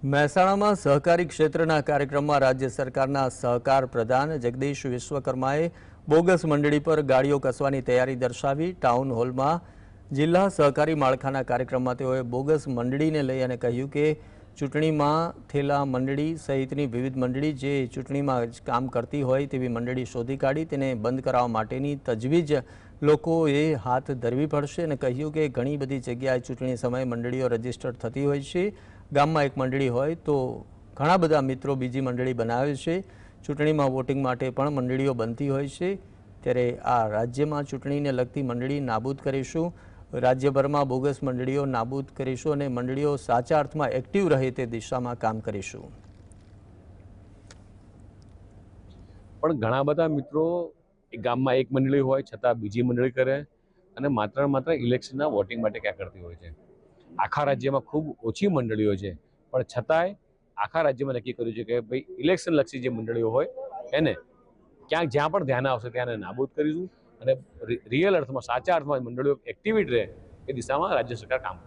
મહેસાણામાં સહકારી ક્ષેત્રના કાર્યક્રમમાં રાજ્ય સરકારના સહકાર પ્રધાન જગદીશ વિશ્વકર્માએ બોગસ મંડળી પર ગાડીઓ કસવાની તૈયારી દર્શાવી ટાઉન હોલમાં જિલ્લા સહકારી માળખાના કાર્યક્રમમાં તેઓએ બોગસ મંડળીને લઈ અને કહ્યું કે ચૂંટણીમાં થેલા મંડળી સહિતની વિવિધ મંડળી જે ચૂંટણીમાં કામ કરતી હોય તેવી મંડળી શોધી કાઢી તેને બંધ કરાવવા માટેની તજવીજ લોકોએ હાથ ધરવી પડશે અને કહ્યું કે ઘણી બધી જગ્યાએ ચૂંટણી સમયે મંડળીઓ રજિસ્ટર થતી હોય છે. ગામમાં એક મંડળી હોય તો ઘણા બધા મિત્રો બીજી મંડળી બનાવે છે. ચૂંટણીમાં વોટિંગ માટે પણ મંડળીઓ બનતી હોય છે. ત્યારે આ રાજ્યમાં ચૂંટણીને લગતી મંડળી નાબૂદ કરીશું. રાજ્યભરમાં બોગસ મંડળીઓ નાબૂદ કરીશું અને મંડળીઓ સાચા અર્થમાં એક્ટિવ રહે તે દિશામાં કામ કરીશું. પણ ઘણા બધા મિત્રો ગામમાં એક મંડળી હોય છતાં બીજી મંડળી કરે અને માત્ર માત્ર ઇલેક્શનના વોટિંગ માટે ક્યાં કરતી હોય છે? આખા રાજ્યમાં ખૂબ ઓછી મંડળીઓ છે. પણ છતાંય આખા રાજ્યમાં નક્કી કર્યું છે કે ભાઈ ઇલેક્શન લક્ષી જે મંડળીઓ હોય, એને ક્યાંક જ્યાં પણ ધ્યાન આવશે ત્યાં નાબૂદ કરીશું અને રિયલ અર્થમાં સાચા અર્થમાં મંડળીઓ એક્ટિવિટી રહે એ દિશામાં રાજ્ય સરકાર કામ કરશે.